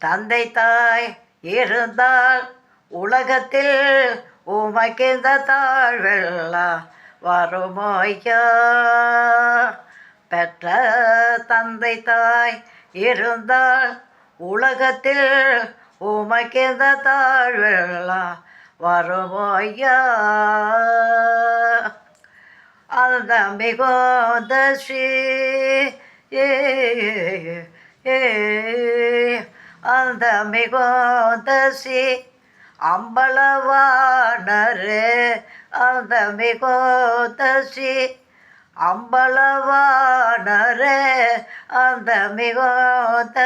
தந்தை தாய் இருந்தால் உலகத்தில் உமக்கு தாழ்வெல்லா தாழ்வெல்லாம் பெற்ற தந்தை தாய் இருந்தால் உலகத்தில் உமக்கு தாழ்வெல்லா தாழ்வெல்லாம் அந்த மிகுந்த ஸ்ரீ ஏ ஏ அந்த மிகுந்த ஸ்ரீ அந்த மிகுந்த ஸ்ரீ அந்த மிகுந்த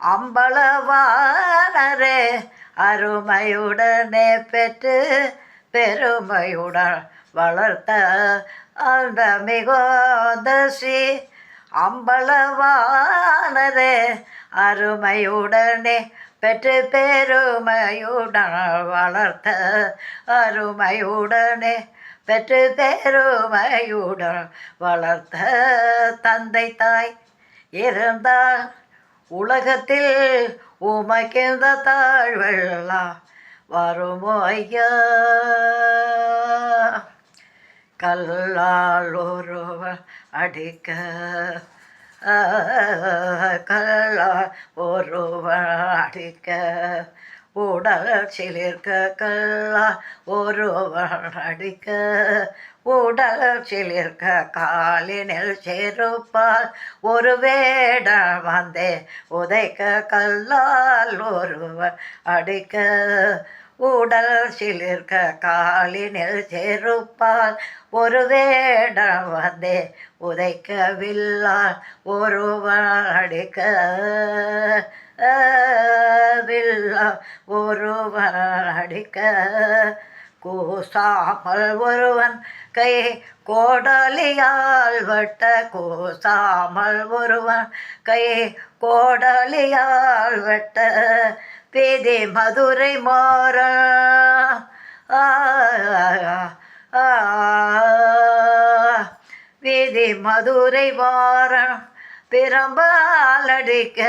அம்பளவானரே அருமையுடனே பெற்று பெருமையுடன் வளர்த்த அந்த மிகுந்த ஸ்ரீ அருமையுடனே பெற்று பெருமையுடன் வளர்த்த அருமையுடனே பெற்று பெருமையுடன் வளர்த்த தந்தை தாய் இருந்தால் உலகத்தில் உமக்கிந்த தாழ்வெல்லாம் வருமோ ஐயா? கல்லால் ஒருவ அடிக்க கல்லால் ஒருவ அடிக்க. உடல் சிலிர்க்க கல்லா ஒருவன் அடிக்க. உடல் சிலிர்க்க காலினில் செருப்பால் ஒரு வேடம் வந்தே. உதைக்க கல்லால் ஒருவன் அடிக்க. உடல் சிலிர்க்க காலினில் செருப்பால் ஒரு வேடம் வந்தே உதைக்கவில்லால் ஒருவன் அடிக்க வில்லா ஒருவன் அடிக்க கூசாமல் ஒருவன் கை கோடலியால் வட்ட கூசாமல் ஒருவன் கை கோடலியால் வட்ட பேதே மதுரை மாறா. வேதே மதுரை வாரம் பிரம்பாலடிக்க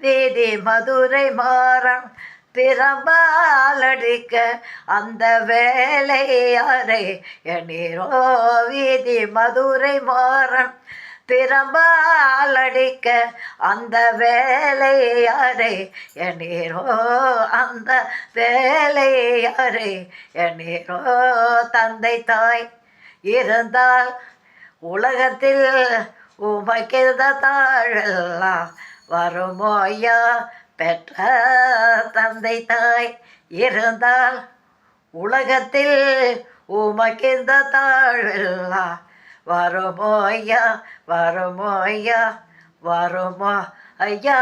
வேதே மதுரை மாறம் பிரம்பாலடிக்க அந்த வேலையாரே எண்ணீரோ? வீதி மதுரை மாறன் பிரம்பாலடிக்க அந்த வேலையாரே எண்ணீரோ அந்த வேலையாரே எண்ணீரோ தந்தை தாய் இருந்தால் உலகத்தில் உமைக்கிருந்த தாழெல்லாம் வருமோ ஐயா? பெற்ற தந்தை தாய் இருந்தால் உலகத்தில் உமக்கிருந்த தாழெல்லாம் வருமோ ஐயா வருமோ ஐயா வருமோ ஐயா